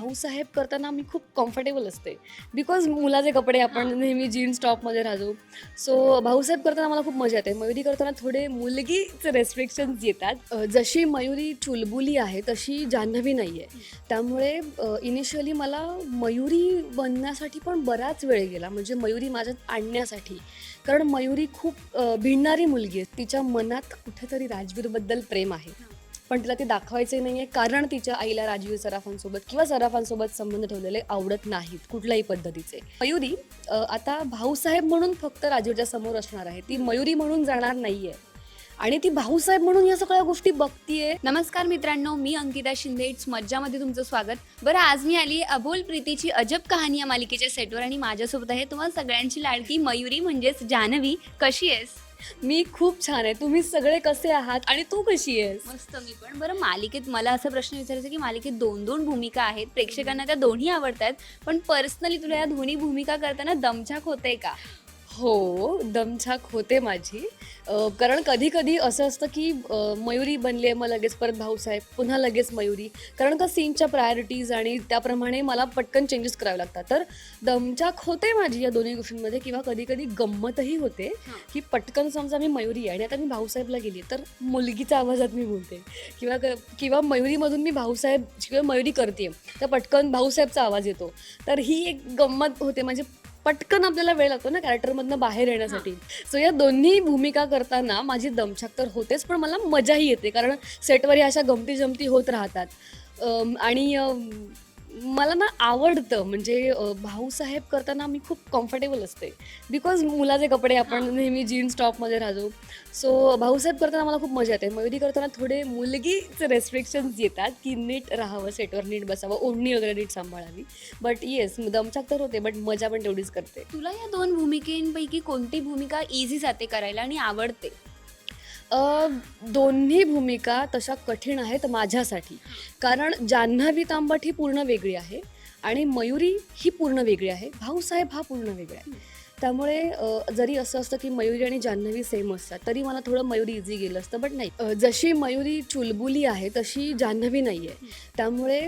भाऊसाहेब करताना मी खूप कम्फर्टेबल असते. बिकॉज मुलाचे कपडे आपण नेहमी जीन्स टॉपमध्ये राहतो. सो भाऊसाहेब करताना मला खूप मजा येते. मयुरी करताना थोडे मुलगीचे रेस्ट्रिक्शन्स येतात. जशी मयुरी चुलबुली आहे तशी जान्हवी नाही आहे त्यामुळे इनिशियली मला मयुरी बनण्यासाठी पण बराच वेळ गेला. म्हणजे मयुरी माझ्यात आणण्यासाठी. कारण मयुरी खूप भिडणारी मुलगी आहे. तिच्या मनात कुठेतरी राजवीरबद्दल प्रेम आहे. पण तिला ते दाखवायचे नाही आहे कारण तिच्या आईला राजीव सराफांसोबत किंवा सराफांसोबत संबंध ठेवलेले आवडत नाहीत कुठल्याही पद्धतीचे. मयुरी आता भाऊसाहेब म्हणून फक्त राजीवच्या समोर असणार आहे. ती मयुरी म्हणून जाणार नाही आहे आणि ती भाऊसाहेब म्हणून या सगळ्या गोष्टी बघतीये. नमस्कार मित्रांनो मी अंकिता शिंदे. इट्स मज्जामध्ये तुमचं स्वागत. बरं आज मी आली अबोल प्रीतीची अजब कहाणी या मालिकेच्या सेटवर आणि माझ्यासोबत आहे तुम्हाला सगळ्यांची लाडकी मयुरी म्हणजेच जान्हवी कशी आहेस? मी खूप छान आहे. तुम्ही सगळे कसे आहात आणि तू कशी आहेस? मस्त मी पण. बरं मालिकेत मला असा प्रश्न विचारायचा की मालिकेत दोन दोन भूमिका आहेत. प्रेक्षकांना त्या दोन्ही आवडतात. पण पर्सनली तुला या दोन्ही भूमिका करताना दमछाक होते का? हो दमछाक होते माझी. अ, कारण कधी कधी असं असतं की अ, मयुरी बनली आहे मग लगेच परत भाऊसाहेब पुन्हा लगेच मयुरी. कारण का सीनच्या प्रायोरिटीज आणि त्याप्रमाणे मला पटकन चेंजेस करावे लागतात. तर दमछाक होते माझी या दोन्ही गोष्टींमध्ये किंवा कधी कधी गंमतही होते हां. की पटकन समजा मी मयुरी आहे आणि आता मी भाऊसाहेबला गेली तर मुलगीच्या आवाजात मी बोलते. किंवा क- किंवा मयुरीमधून मी भाऊसाहेब किंवा मयुरी करते तर पटकन भाऊसाहेबचा आवाज येतो. तर ही एक गंमत होते म्हणजे पटकन आपल्याला वेळ लागतो ना कॅरेक्टरमधनं बाहेर येण्यासाठी. सो या दोन्ही भूमिका करताना माझी दमछाक तर होतेच पण मला मजाही येते. कारण सेटवर अशा गमती जमती होत राहतात. आणि मला ना आवडतं म्हणजे भाऊसाहेब करताना मी खूप कम्फर्टेबल असते. बिकॉज मुलाचे कपडे आपण नेहमी जीन्स टॉपमध्ये राहतो. सो भाऊसाहेब करताना मला खूप मजा येते. मयुरी करताना थोडे मुलगीचे रेस्ट्रिक्शन्स येतात की नीट राहावं सेटवर नीट बसावं ओढणी वगैरे नीट सांभाळावी. बट येस दमछाक तर होते बट मजा पण तेवढीच करते. तुला या दोन भूमिकेंपैकी कोणती भूमिका इझी जाते करायला आणि आवडते? दोन्ही भूमिका तशा कठीण आहेत माझ्यासाठी. कारण जान्हवी तांबट ही पूर्ण वेगळी आहे आणि मयुरी ही पूर्ण वेगळी आहे. भाऊसाहेब हा पूर्ण वेगळा आहे. त्यामुळे जरी असं असतं की मयुरी आणि जान्हवी सेम असतात तरी मला थोडं मयुरी इझी गेलं असतं बट नाही. जशी मयुरी चुलबुली आहे तशी जान्हवी नाही आहे. त्यामुळे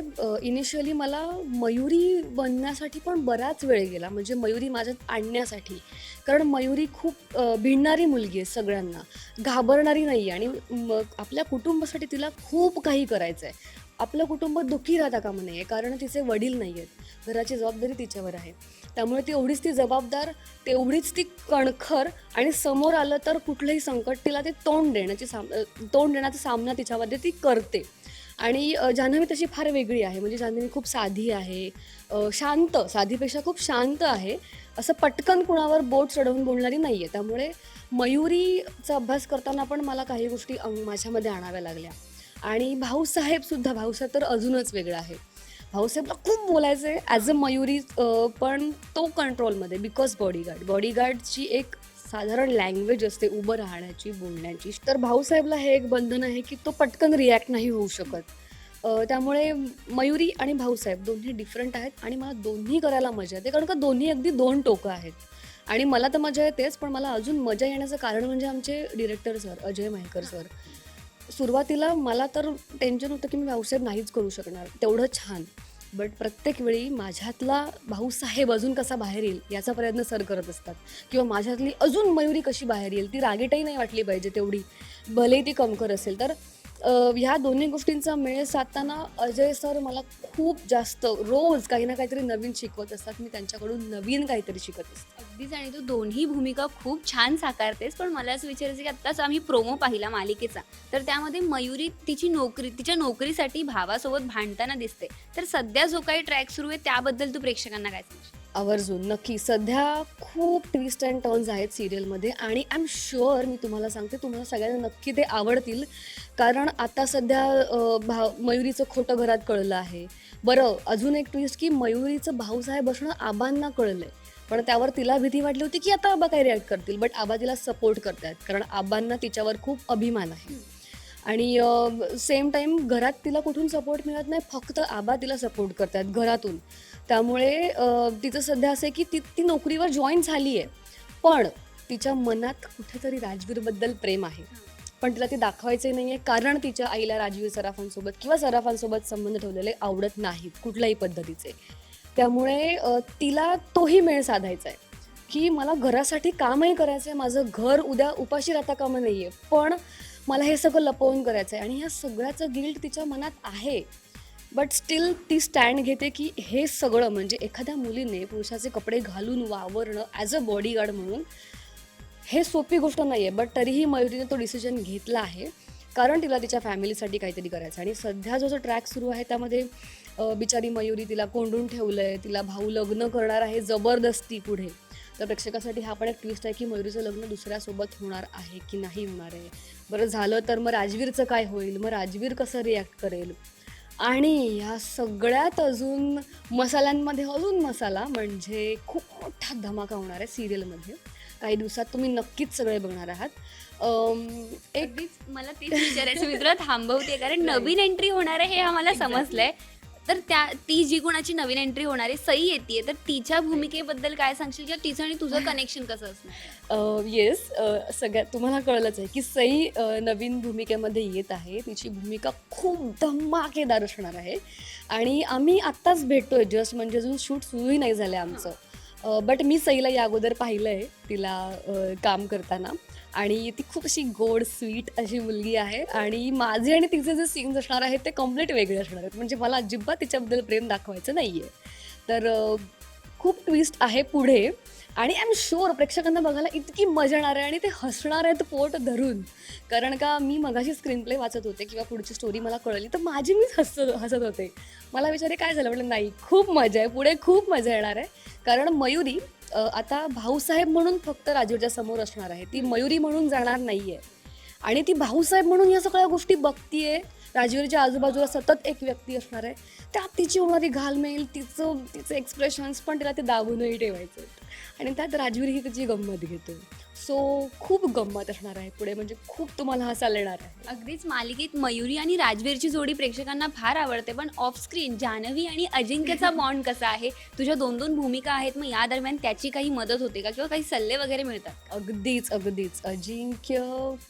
इनिशियली मला मयुरी बनण्यासाठी पण बराच वेळ गेला म्हणजे मयुरी माझ्यात आणण्यासाठी. कारण मयुरी खूप भिडणारी मुलगी आहे सगळ्यांना घाबरणारी नाही आणि मग आपल्या कुटुंबासाठी तिला खूप काही करायचं आहे आपलं कुटुंब दुःखी राहता कामा नाही आहे कारण तिचे वडील नाही आहेत घराची जबाबदारी तिच्यावर आहे. त्यामुळे ती एवढीच ती जबाबदार तेवढीच ती कणखर आणि समोर आलं तर कुठलंही संकट तिला ते तोंड देण्याची साम तोंड देण्याचा सामना तिच्यामध्ये ती करते. आणि जान्हवी तशी फार वेगळी आहे. म्हणजे जान्हवी खूप साधी आहे शांत साधीपेक्षा खूप शांत आहे. असं पटकन कुणावर बोट चढवून बोलणारी नाही आहे त्यामुळे मयुरीचा अभ्यास करताना पण मला काही गोष्टी माझ्यामध्ये आणाव्या लागल्या. आणि भाऊसाहेबसुद्धा भाऊसाहेब तर अजूनच वेगळा आहे. भाऊसाहेबला खूप बोलायचं आहे ॲज अ मयुरी पण तो कंट्रोलमध्ये बिकॉज बॉडीगार्ड बॉडीगार्डची एक साधारण लँग्वेज असते उभं राहण्याची बोलण्याची. तर भाऊसाहेबला हे एक बंधन आहे की तो पटकन रिॲक्ट नाही होऊ शकत. त्यामुळे मयुरी आणि भाऊसाहेब दोन्ही डिफरंट आहेत आणि मला दोन्ही करायला मजा येते कारण का दोन्ही अगदी दोन टोकं आहेत. आणि मला तर मजा येतेच पण मला अजून मजा येण्याचं कारण म्हणजे आमचे director sir Ajay Mahekar sir सुरुवातीला मला तर टेन्शन होतं की मी भाऊसाहेब नाहीच करू शकणार. तेवढं छान. बट प्रत्येक वेळी माझ्यातला भाऊसाहेब अजून कसा बाहेर येईल याचा प्रयत्न सर करत असतात. किंवा माझ्यातली अजून मयुरी कशी बाहेर येईल ती रागेटही नाही वाटली पाहिजे तेवढी. भलेही ती कमकर असेल. तर ह्या दोन्ही गोष्टींचा मेळ साधताना अजय सर मला खूप जास्त रोज काही ना काहीतरी नवीन शिकवत असतात. मी त्यांच्याकडून नवीन काहीतरी शिकत असते. अगदीच आणि तू दोन्ही भूमिका खूप छान साकारतेस. पण मला असं विचारायचं की आत्ताच आम्ही प्रोमो पाहिला मालिकेचा. तर त्यामध्ये मयुरी तिची नोकरी तिच्या नोकरीसाठी भावासोबत भांडताना दिसते. तर सध्या जो काही ट्रॅक सुरू आहे त्याबद्दल तू प्रेक्षकांना काय सांगशील? आवर्जून. नक्की सध्या खूप ट्विस्ट अँड टर्न्स आहेत सिरियलमध्ये आणि आय एम शुअर मी तुम्हाला सांगते तुम्हाला सगळ्यांना नक्की ते आवडतील. कारण आता सध्या भाव भा मयुरीचं खोटं घरात कळलं आहे. बरं अजून एक ट्विस्ट की मयुरीचं भाऊसाहेब असणं आबांना कळलं आहे पण त्यावर तिला भीती वाटली होती की आता आबा काय रिॲक्ट करतील. बट आबा तिला सपोर्ट करतात कारण आबांना तिच्यावर खूप अभिमान आहे. आणि सेम टाईम घरात तिला कुठून सपोर्ट मिळत नाही फक्त आबा तिला सपोर्ट करतात घरातून. त्यामुळे तिचं सध्या असं आहे की ती ती नोकरीवर जॉईन झाली आहे पण तिच्या मनात कुठेतरी राजवीरबद्दल प्रेम आहे. पण तिला ते दाखवायचे नाही आहे कारण तिच्या आईला राजवीर सराफांसोबत किंवा सराफांसोबत संबंध ठेवलेले आवडत नाहीत कुठल्याही पद्धतीचे. त्यामुळे तिला तोही मेळ साधायचा आहे की मला घरासाठी कामही करायचं आहे माझं घर उद्या उपाशी राहता कामं नाही आहे पण मला हे सगळं लपवून करायचं आहे आणि ह्या सगळ्याचं गिल्ट तिच्या मनात आहे. बट स्टील ती स्टँड घेते की हे सगळं म्हणजे एखाद्या मुलीने पुरुषाचे कपडे घालून वावरणं ॲज अ बॉडीगार्ड म्हणून हे सोपी गोष्ट नाही आहे बट तरीही मयुरीने तो डिसिजन घेतला आहे. कारण तिला तिच्या फॅमिलीसाठी काहीतरी करायचं आणि सध्या जो जो ट्रॅक सुरू आहे त्यामध्ये बिचारी मयुरी तिला कोंडून ठेवलं आहे तिला भाऊ लग्न करणार आहे जबरदस्ती पुढे. तर प्रेक्षकासाठी हा पण एक ट्विस्ट आहे की मयुरीचं लग्न दुसऱ्यासोबत होणार आहे की नाही होणार आहे? बरं झालं तर मग राजवीरचं काय होईल? मग राजवीर कसं रिॲक्ट करेल? आणि ह्या सगळ्यात अजून मसाल्यांमध्ये अजून मसाला म्हणजे खूप मोठा धमाका होणार आहे सिरियलमध्ये. काही दिवसात तुम्ही नक्कीच सगळे बघणार आहात. एक मला तेच विचारायचं मी तुला थांबवते कारण नवीन एंट्री होणार आहे हे आम्हाला समजलंय. तर त्या ती जी कोणाची नवीन एंट्री होणार आहे सई येते तर तिच्या भूमिकेबद्दल काय सांगशील किंवा तिचं आणि तुझं कनेक्शन कसं असणार? येस सगळ्यात तुम्हाला कळलंच आहे की सई अ, नवीन भूमिकेमध्ये येत आहे. तिची भूमिका खूप धमाकेदार असणार आहे. आणि आम्ही आत्ताच भेटतोय जस्ट म्हणजे अजून शूट सुरूही नाही झालं आमचं. बट मी सईला या अगोदर पाहिलं आहे तिला अ, काम करताना. आणि ती खूप अशी गोड स्वीट अशी मुलगी आहे. आणि माझे आणि तिचे जे सीन्स असणार आहेत ते कंप्लीट वेगळे असणार आहेत. म्हणजे मला अजिबात तिच्याबद्दल प्रेम दाखवायचं नाही आहे तर खूप ट्विस्ट आहे पुढे. आणि आय एम शुअर प्रेक्षकांना बघायला इतकी मजा येणार आहे आणि ते हसणार आहेत पोट धरून. कारण का मी मगाशी स्क्रीन प्ले वाचत होते किंवा पुढची स्टोरी मला कळली तर माझी मीच हसत हसत होते. मला विचारे काय झालं? म्हटलं नाही खूप मजा आहे. पुढे खूप मजा येणार आहे. कारण मयुरी आता भाऊसाहेब म्हणून फक्त राजूच्या समोर असणार आहे. ती मयुरी म्हणून जाणार नाही आहे आणि ती भाऊसाहेब म्हणून या सगळ्या गोष्टी बघतीये. राजवीरच्या आजूबाजूला सतत एक व्यक्ती असणार आहे. त्यात तिची होणारी घालमेल तिचं तिचे एक्सप्रेशन्स पण तिला ते दाबूनही ठेवायचे आणि त्यात राजवीर ही तिची गंमत घेतो सो खूप गंमत असणार आहे पुढे म्हणजे खूप तुम्हाला हसायला येणार आहे. अगदीच मालिकेत मयुरी आणि राजवीरची जोडी प्रेक्षकांना फार आवडते पण ऑफ स्क्रीन जान्हवी आणि अजिंक्यचा बॉन्ड कसा आहे? तुझ्या दोन दोन भूमिका आहेत मग या दरम्यान त्याची काही मदत होते का किंवा काही सल्ले वगैरे मिळतात अगदीच अगदीच. अजिंक्य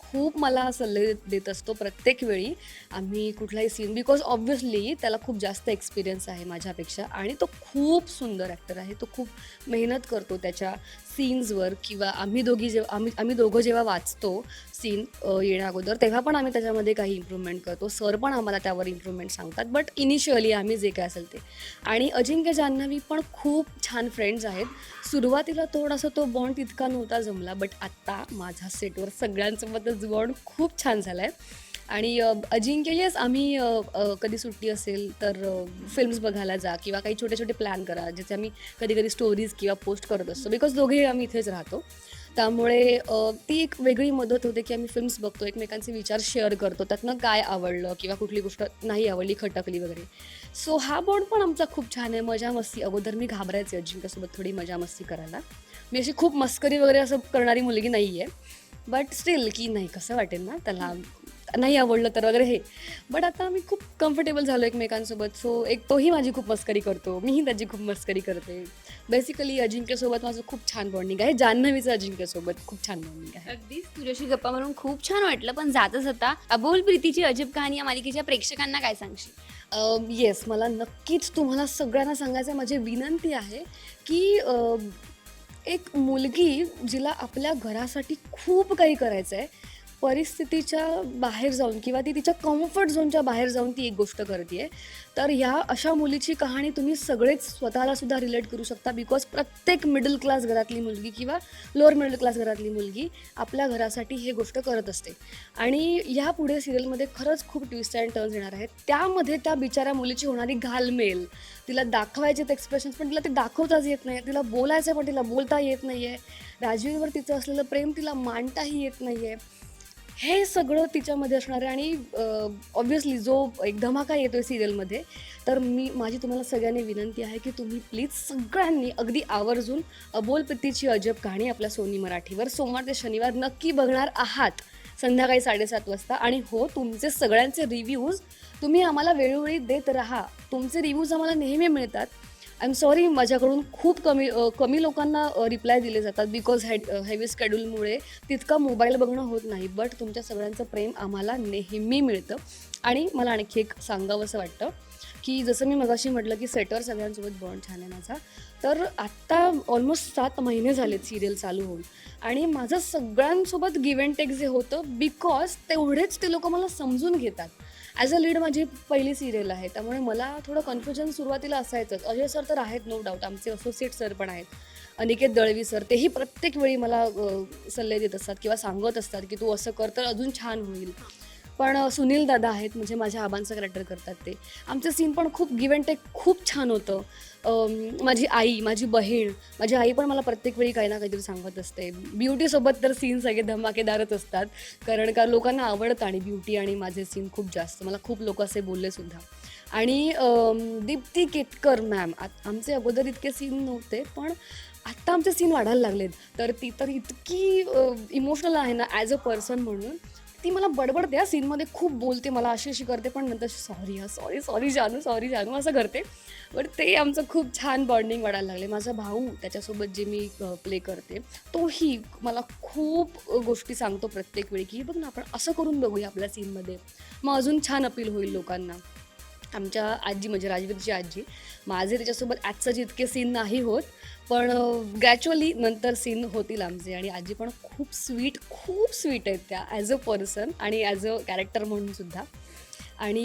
खूप मला सल्ले देत असतो प्रत्येक वेळी. आम्ही कुठलाही सीन बिकॉज ऑब्व्हियसली त्याला खूप जास्त एक्सपिरियन्स आहे माझ्यापेक्षा आणि तो खूप सुंदर ॲक्टर आहे. तो खूप मेहनत करतो त्याच्या सीन्सवर किंवा आम्ही दोघी जेव्हा आम्ही आम्ही दोघं जेव्हा वाचतो सीन येण्या अगोदर तेव्हा पण आम्ही त्याच्यामध्ये काही इम्प्रूव्हमेंट करतो. सर पण आम्हाला त्यावर इम्प्रूव्हमेंट सांगतात बट इनिशियली आम्ही जे काय असेल ते. आणि अजिंक्य जान्हवी पण खूप छान फ्रेंड्स आहेत. सुरुवातीला थोडासा तो बॉन्ड तितका नव्हता जमला बट आत्ता माझ्या सेटवर सगळ्यांसोबतच बॉन्ड खूप छान झाला आहे आणि अजिंक्य येस आम्ही कधी सुट्टी असेल तर फिल्म्स बघायला जा किंवा काही छोटे छोटे प्लॅन करा ज्याचे आम्ही कधी कधी स्टोरीज किंवा पोस्ट करत असतो. बिकॉज दोघेही आम्ही इथेच राहतो. त्यामुळे ती एक वेगळी मदत होते की आम्ही फिल्म्स बघतो एकमेकांचे विचार शेअर करतो. त्यातनं काय आवडलं किंवा कुठली गोष्ट नाही आवडली खटकली वगैरे. सो हा बॉन्ड पण आमचा खूप छान आहे. मजा मस्ती. अगोदर मी घाबरायचे अजिंक्यसोबत थोडी मजा मस्ती करायला. मी अशी खूप मस्करी वगैरे असं करणारी मुलगी नाही आहे बट स्टील की नाही कसं वाटेल ना? त्याला नाही आवडलं तर वगैरे हे. बट आता आम्ही खूप कम्फर्टेबल झालो एकमेकांसोबत. सो एक तोही माझी खूप मस्करी करतो. मीही त्याची खूप मस्करी करते. बेसिकली अजिंक्यसोबत माझं खूप छान बॉन्डिंग आहे. जान्हवीचं अजिंक्यसोबत खूप छान बॉन्डिंग आहे. अगदीच. तुझ्याशी गप्पा मारून खूप छान वाटलं पण जाता जाता अबोल प्रीतीची अजब कहाणी या मालिकेच्या प्रेक्षकांना काय सांगशील? येस मला नक्कीच तुम्हाला सगळ्यांना सांगायचं माझी विनंती आहे की एक मुलगी जिला आपल्या घरासाठी खूप काही करायचं आहे परिस्थितीच्या बाहेर जाऊन किंवा ती तिच्या कम्फर्ट झोनच्या बाहेर जाऊन ती एक गोष्ट करते तर ह्या अशा मुलीची कहाणी तुम्ही सगळेच स्वतःला सुद्धा रिलेट करू शकता बिकॉज प्रत्येक मिडल क्लास घरातली मुलगी किंवा लोअर मिडल क्लास घरातली मुलगी आपल्या घरासाठी हे गोष्ट करत असते. आणि ह्या पुढे सिरियलमध्ये खरंच खूप ट्विस्ट अँड टर्न्स येणार आहेत. त्यामध्ये त्या बिचाऱ्या मुलीची होणारी घालमेल तिला दाखवायचे ते एक्सप्रेशन्स पण तिला ते दाखवताच येत नाही तिला बोलायचं पण तिला बोलता येत नाही आहे राजवीरवर तिचं असलेलं प्रेम तिला मांडताही येत नाही आहे हे सगळं तिच्यामध्ये असणार आहे आणि ऑब्व्हियसली जो एक धमाका येतो आहे सिरियलमध्ये तर मी माझी तुम्हाला सगळ्यांनी विनंती आहे की तुम्ही प्लीज सगळ्यांनी अगदी आवर्जून अबोलपतीची अजब कहाणी आपल्या सोनी मराठीवर सोमवार ते शनिवार नक्की बघणार आहात संध्याकाळी साडेसात वाजता. आणि हो तुमचे सगळ्यांचे रिव्ह्यूज तुम्ही आम्हाला वेळोवेळी देत राहा. तुमचे रिव्ह्यूज आम्हाला नेहमी मिळतात. एम सॉरी माझ्याकडून खूप कमी कमी लोकांना रिप्लाय दिले जातात बिकॉज हॅड हेवी स्केड्यूलमुळे तितका मोबाईल बघणं होत नाही बट तुमच्या सगळ्यांचं प्रेम आम्हाला नेहमी मिळतं. आणि मला आणखी एक सांगावंसं वाटतं की जसं मी मगाशी म्हटलं की सेटर सगळ्यांसोबत बॉन्ड छान आहे माझा तर आत्ता ऑलमोस्ट सात महिने झालेत सिरियल चालू होऊन. आणि माझं सगळ्यांसोबत गिव्ह अँड टेक जे होतं बिकॉज तेवढेच ते लोक मला समजून घेतात. ॲज अ लीड माझी पहिली सिरियल आहे. त्यामुळे मला थोडं कन्फ्युजन सुरुवातीला असायचंच. अजय सर तर आहेत नो डाऊट आमचे असोसिएट सर पण आहेत. अनिकेत दळवी सर तेही प्रत्येक वेळी मला सल्ले देत असतात किंवा सांगत असतात की तू असं कर तर अजून छान होईल. पण सुनील दादा आहेत म्हणजे माझ्या आबांचं कॅरेक्टर करतात ते. आमचं सीन पण खूप गिव्ह अँड टेक खूप छान होतं. माझी आई माझी बहीण माझी आई पण मला प्रत्येक वेळी काही ना काहीतरी सांगत असते. ब्युटीसोबत तर सीन सगळे धमाकेदारच असतात. कारण का लोकांना आवडतं आणि ब्युटी आणि माझे सीन खूप जास्त. मला खूप लोक असे बोलले सुद्धा. आणि दीप्ती केतकर मॅम आमचे अगोदर इतके सीन नव्हते पण आत्ता आमचे सीन वाढायला लागलेत. तर ती तर इतकी इमोशनल आहे ना ॲज अ पर्सन म्हणून ती मला बडबडते या सीनमध्ये खूप बोलते मला अशी अशी करते पण नंतर सॉरी हा सॉरी सॉरी जानू सॉरी जानू असं करते. बट ते आमचं खूप छान बॉन्डिंग वाढायला लागले. माझा भाऊ त्याच्यासोबत जे मी प्ले करते तोही मला खूप गोष्टी सांगतो प्रत्येक वेळी की बघ ना आपण असं करून बघूया आपल्या सीनमध्ये मग अजून छान अपील होईल लोकांना. आमच्या आजी म्हणजे राजवीरची आजी. माझे त्याच्यासोबत आजचं जितके सीन नाही होत पण ग्रॅच्युअली नंतर सीन होतील आमचे. आणि आजी पण खूप स्वीट खूप स्वीट आहेत त्या ॲज अ पर्सन आणि ॲज अ कॅरेक्टर म्हणून सुद्धा. आणि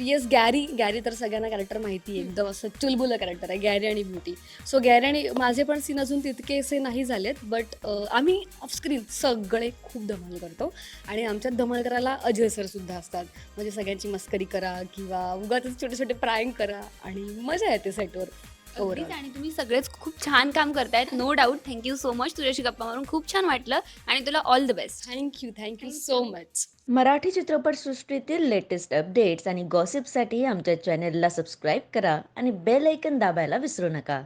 येस गॅरी गॅरी तर सगळ्यांना कॅरेक्टर माहिती आहे. एकदम असं चुलबुलं कॅरेक्टर आहे. गॅरी आणि ब्युटी सो गॅरी आणि माझे पण सीन अजून तितकेसे नाही झालेत बट आम्ही ऑफस्क्रीन सगळे खूप धमाल करतो. आणि आमच्यात धमाल करायला अजय सर सुद्धा असतात. म्हणजे सगळ्यांची मस्करी करा किंवा उगाच छोटे छोटे प्रायंग करा. आणि मजा येते सेटवर अगदीच आणि तुम्ही सगळेच खूप छान काम करतायत. No doubt thank you so much तुझ्याशी गप्पा मारून खूप छान वाटलं. आणि तुला all the best thank you thank you so much Marathi चित्रपटसृष्टीतील लेटेस्ट अपडेट्स आणि गॉसिपसाठी आमच्या चॅनेलला सबस्क्राईब करा आणि बेल ऐकन दाबायला विसरू नका.